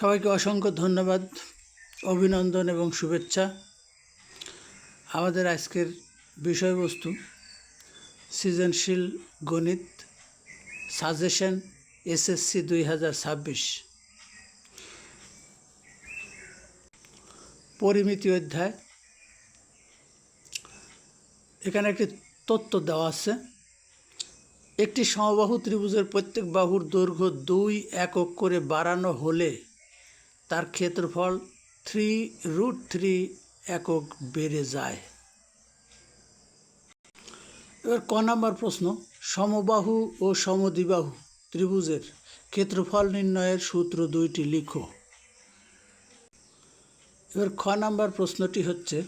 সবাইকে অসংখ্য ধন্যবাদ, অভিনন্দন এবং শুভেচ্ছা। আমাদের আজকের বিষয়বস্তু, সৃজনশীল গণিত, সাজেশন, এসএসসি দুই হাজার ছাব্বিশ। পরিমিতি অধ্যায়। এখানে একটি তথ্য দেওয়া আছে। একটি সমবাহু ত্রিভুজের প্রত্যেক বাহুর দৈর্ঘ্য দুই একক করে বাড়ানো হলে তার ক্ষেত্রফল থ্রি রুট থ্রি একক বেড়ে যায়। এবার ক নম্বর প্রশ্ন, সমবাহু ও সমদ্বিবাহু ত্রিভুজের ক্ষেত্রফল নির্ণয়ের সূত্র দুইটি লিখো। এবার খ নম্বর প্রশ্নটি হচ্ছে,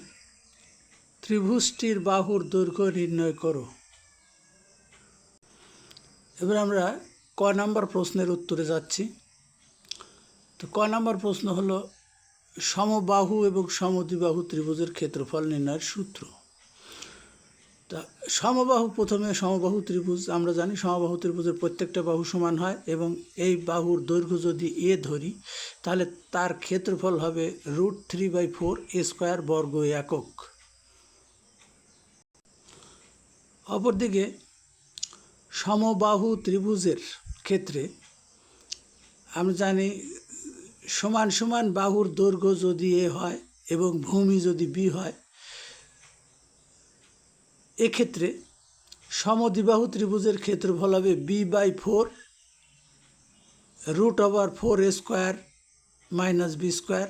ত্রিভুজটির বাহুর দৈর্ঘ্য নির্ণয় করো। এবার আমরা ক নম্বর প্রশ্নের উত্তরে যাচ্ছি। তো ক নম্বর প্রশ্ন হলো, সমবাহু এবং সমদ্বিবাহু ত্রিভুজের ক্ষেত্রফল নির্ণয়ের সূত্র। তা সমবাহু প্রথমে সমবাহু ত্রিভুজ, আমরা জানি সমবাহু ত্রিভুজের প্রত্যেকটা বাহু সমান হয় এবং এই বাহুর দৈর্ঘ্য যদি এ ধরি, তাহলে তার ক্ষেত্রফল হবে root three by four A square বর্গ একক। অপরদিকে, সমবাহু ত্রিভুজের ক্ষেত্রে আমরা জানি সমান সমান বাহুর দৈর্ঘ্য যদি এ হয় এবং ভূমি যদি বি হয়, এক্ষেত্রে সমদ্বিবাহু ত্রিভুজের ক্ষেত্রফল হবে B by four root over four square minus B square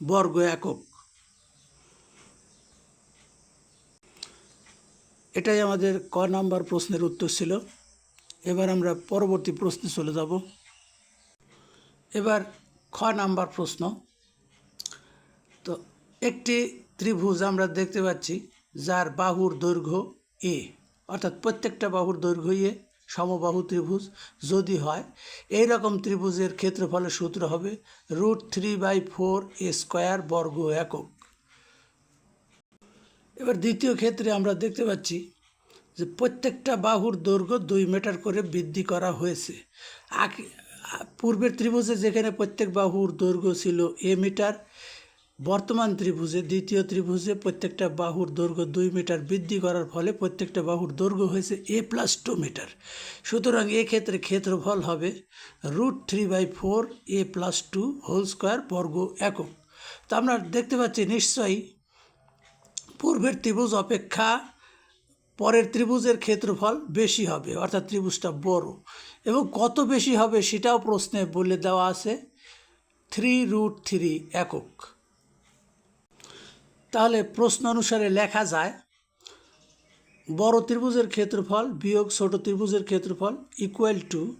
বর্গ একক। এটাই আমাদের ক নাম্বার প্রশ্নের উত্তর ছিল। এবার আমরা পরবর্তী প্রশ্নে চলে যাব। এবার খ নাম্বার প্রশ্ন। তো একটি ত্রিভুজ আমরা দেখতে পাচ্ছি, যার বাহুর দৈর্ঘ্য এ অর্থাৎ প্রত্যেকটা বাহুর দৈর্ঘ্য এ সমবাহু ত্রিভুজ। যদি হয় এই রকম ত্রিভুজের ক্ষেত্রফলের সূত্র হবে root three by four A square বর্গ একক। এবার দ্বিতীয় ক্ষেত্রে আমরা দেখতে পাচ্ছি যে প্রত্যেকটা বাহুর দৈর্ঘ্য দুই মিটার করে বৃদ্ধি করা হয়েছে। পূর্বের ত্রিভুজে যেখানে প্রত্যেক বাহুর দৈর্ঘ্য ছিল এ মিটার, বর্তমান ত্রিভুজে, দ্বিতীয় ত্রিভুজে প্রত্যেকটা বাহুর দৈর্ঘ্য দুই মিটার বৃদ্ধি করার ফলে প্রত্যেকটা বাহুর দৈর্ঘ্য হয়েছে এ প্লাস টু মিটার। সুতরাং এক্ষেত্রে ক্ষেত্রফল হবে root three by four A plus two whole square বর্গ একক। তো আমরা দেখতে পাচ্ছি নিশ্চয়ই পূর্বের ত্রিভুজ অপেক্ষা পরের ত্রিভুজের ক্ষেত্রফল বেশি হবে, অর্থাৎ ত্রিভুজটা বড়। এবং কত বেশি হবে সেটাও প্রশ্নে বলে দেওয়া আছে। থ্রি রুট থ্রি একক। তাহলে প্রশ্ন অনুসারে লেখা যায়, বড় ত্রিভুজের ক্ষেত্রফল বিয়োগ ছোট ত্রিভুজের ক্ষেত্রফল equal to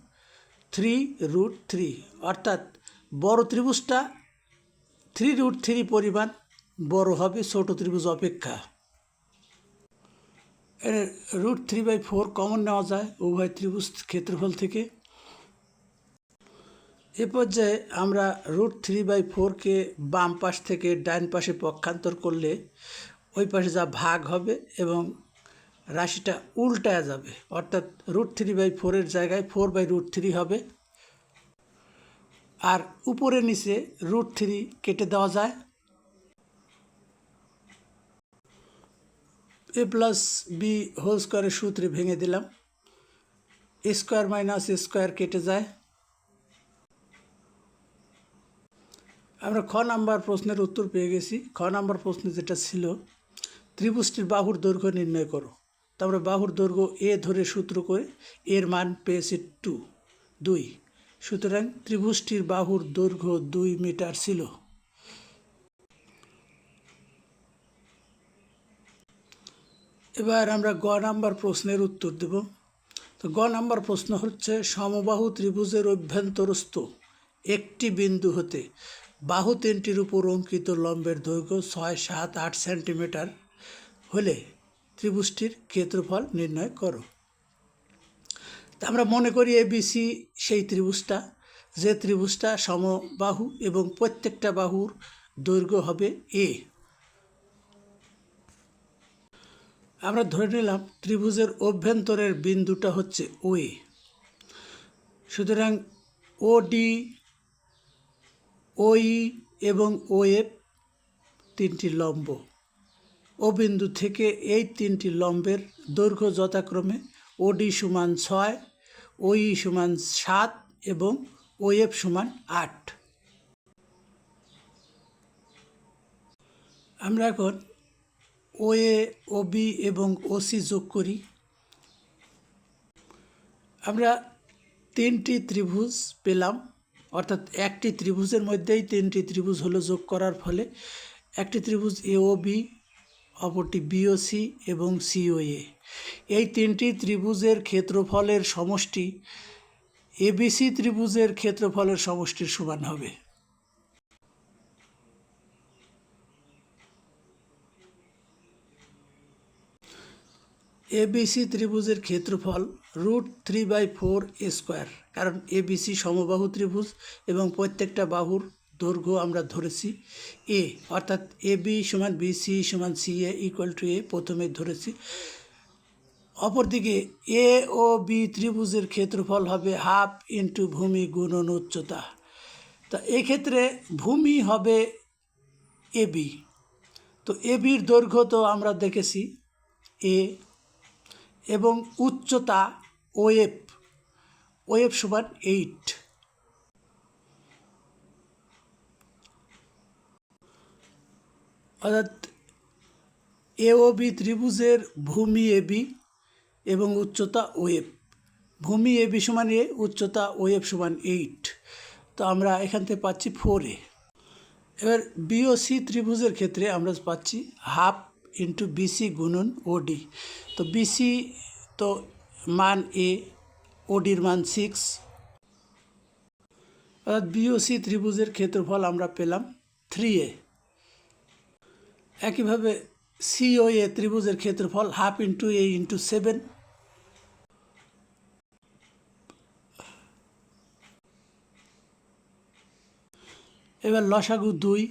three root three অর্থাৎ বড় ত্রিভুজটা থ্রি রুট থ্রি পরিমাণ, বড় হবে ছোট ত্রিভুজ অপেক্ষা। এর root three by four common নেওয়া যায় উভয় ত্রিভুজ ক্ষেত্রফল থেকে। এ পর্যায়ে আমরা রুট থ্রি বাই ফোরকে বাম পাশ থেকে ডান পাশে পক্ষান্তর করলে ওই পাশে যা ভাগ হবে এবং রাশিটা উল্টায়া যাবে, অর্থাৎ রুট থ্রি বাই ফোরের জায়গায় ফোর বাই রুট থ্রি হবে। আর উপরে নিচে রুট থ্রি কেটে দেওয়া যায় এ প্লাস বি হোল স্কোয়ারের সূত্রে ভেঙে দিলাম। স্কোয়ার মাইনাস স্কোয়ার কেটে যায়। আমরা খ নাম্বার প্রশ্নের উত্তর পেয়ে গেছি। খ নাম্বার প্রশ্নে যেটা ছিল, ত্রিভুজটির বাহুর দৈর্ঘ্য নির্ণয় করো। তারপরে বাহুর দৈর্ঘ্য এ ধরে সূত্র করে এর মান পেয়েছি টু, দুই। সুতরাং ত্রিভুজটির বাহুর দৈর্ঘ্য দুই মিটার ছিল। এবার আমরা গ নাম্বার প্রশ্নের উত্তর দেব। তো গ নাম্বার প্রশ্ন হচ্ছে, সমবাহু ত্রিভুজের অভ্যন্তরস্থ একটি বিন্দু হতে বাহু তিনটির উপর অঙ্কিত লম্বের দৈর্ঘ্য ছয়, সাত, আট সেন্টিমিটার হলে ত্রিভুজটির ক্ষেত্রফল নির্ণয় করো। তা আমরা মনে করি এবিসি সেই ত্রিভুজটা, যে ত্রিভুজটা সমবাহু এবং প্রত্যেকটা বাহুর দৈর্ঘ্য হবে এ আমরা ধরে নিলাম ত্রিভুজের অভ্যন্তরের বিন্দুটা হচ্ছে ওয়ে সুতরাং ও ডি ওই এবং ও এফ তিনটি লম্ব। ও বিন্দু থেকে এই তিনটি লম্বের দৈর্ঘ্য যথাক্রমে ওডি সমান ছয় ওই সমান সাত এবং ও এফ সমান আট। আমরা এখন ও এ ও বি এবং ও সি যোগ করি। আমরা তিনটি ত্রিভুজ পেলাম, অর্থাৎ একটি ত্রিভুজের মধ্যেই তিনটি ত্রিভুজ হলো যোগ করার ফলে। একটি ত্রিভুজ এ ও বি, অপরটি বিও সি এবং সিও এ। এই তিনটি ত্রিভুজের ক্ষেত্রফলের সমষ্টি এবিসি ত্রিভুজের ক্ষেত্রফলের সমষ্টির সমান হবে। এবিসি ত্রিভুজের ক্ষেত্রফল root three by four square, কারণ এবিসি সমবাহু ত্রিভুজ এবং প্রত্যেকটা বাহুর দৈর্ঘ্য আমরা ধরেছি এ অর্থাৎ এ বি সমান বিসি সমান C A equal to A প্রথমে ধরেছি। অপরদিকে এ ও বি ত্রিভুজের ক্ষেত্রফল হবে হাফ ইন্টু ভূমি গুণন উচ্চতা। তা এক্ষেত্রে ভূমি হবে এ বি তো এ বির দৈর্ঘ্য তো আমরা দেখেছি এ এবং উচ্চতা ওয়েব ওয়েব সমান এইট। অর্থাৎ এ ও বি ত্রিভুজের ভূমি এ বি এবং উচ্চতা ওয়েব ভূমি এ বি সমান এ, উচ্চতা ওয়েব সমান এইট। তো আমরা এখান থেকে পাচ্ছি ফোর এ। এবার বিওসি ত্রিভুজের ক্ষেত্রে আমরা পাচ্ছি হাফ ইন্টু বিসি গুণন ওডি তো বিসি তো মান এ ওডির মান সিক্স অর্থাৎ বিওসি ত্রিভুজের ক্ষেত্রফল আমরা পেলাম থ্রি এ একইভাবে সিও এ ত্রিভুজের ক্ষেত্রফল half into A into seven এবার লসাগু দুই।